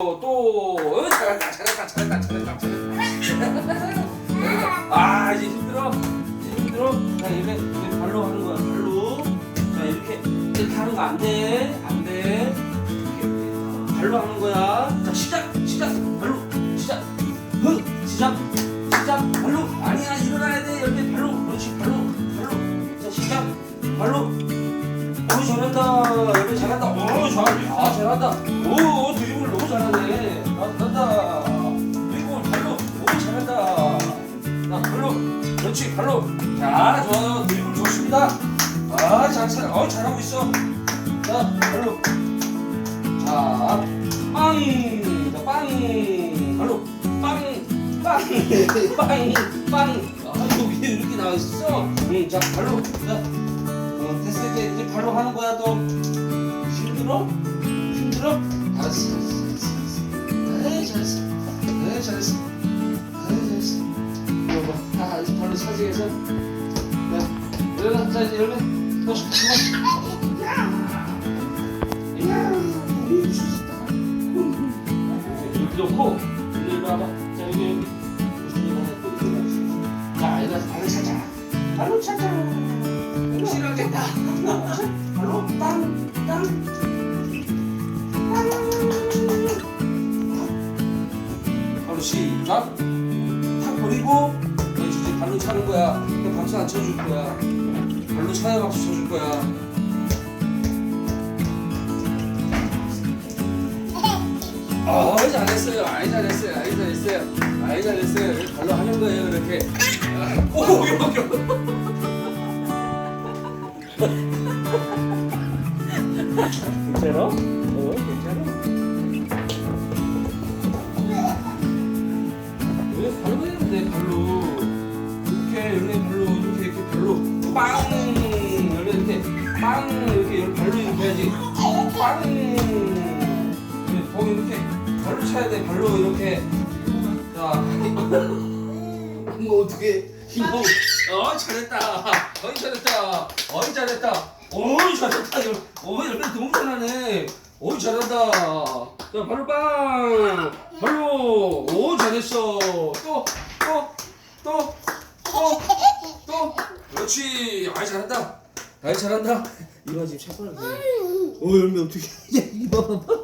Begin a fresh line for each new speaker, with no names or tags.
또 어, 잘한다 잘한다 잘한다 잘한다. 아 이제 힘들어? 이제 힘들어? 자 이렇게 발로 하는 거야 발로. 자 이렇게 이렇게 하는 거 안돼 안돼. 발로 하는 거야. 자 시작 시작 발로 시작. 흥 시작 시작 발로. 아니야 일어나야 돼. 여기 발로 그렇지 발로 발로. 자 시작 발로. 오 잘한다. 여기 잘한다. 오 좋아 아. 잘한다. 오 너무 잘하네 아, 잘한다 그리고 발로 오 잘한다 자 발로 그렇지 발로 자 좋아요 드리블 좋습니다 아 잘 잘, 어 잘하고 있어 자 발로 자빵 자, 빵 발로 빵 빵 빵 빵 아 여기 이렇게 나와 있어 응자 발로 자 어, 됐어 이제 이제 발로 하는 거야 또? 힘들어? 야 우리 수습다 이렇게 놓고 일로 와봐 자 일어나서 발로 차자 발로 차자 싫어하겠다. 바로 땅, 땅, 땅. 바로 시작. 탁 버리고 그렇지 이제 발로 차는 거야. 박수 안 쳐줄 거야. 발로 차야 박수 쳐줄 거야. 어 잘했어요. 아이 잘했어요. 아이 잘했어요. 아이 잘했어요. 발로 하는 거예요. 이렇게. 오 이렇게. 괜찮아? 어, 괜찮아? 왜 발로 해야 돼, 발로. 이렇게, 이렇게 발로, 이렇게, 이렇게 발로. 빵! 빵! 이렇게, 발로 이렇게 해야지. 빵! 거기 이렇게, 발로 차야 돼, 발로 이렇게. 자. 뭐, 어떻게. 이거, 어, 잘했다. 어이, 잘했다. 어이, 잘했다. 어이, 잘했다. 이거. 어이, 너무 잘하네. 어이, 잘한다. 자, 발로 빵. 발로. 오, 잘했어. 또, 또, 또, 또, 또. 그렇지. 아이, 잘한다. 아이, 잘한다. 이거 지금 샷발을 해. 어, 열매 어떻게. 야, 이거 봐봐.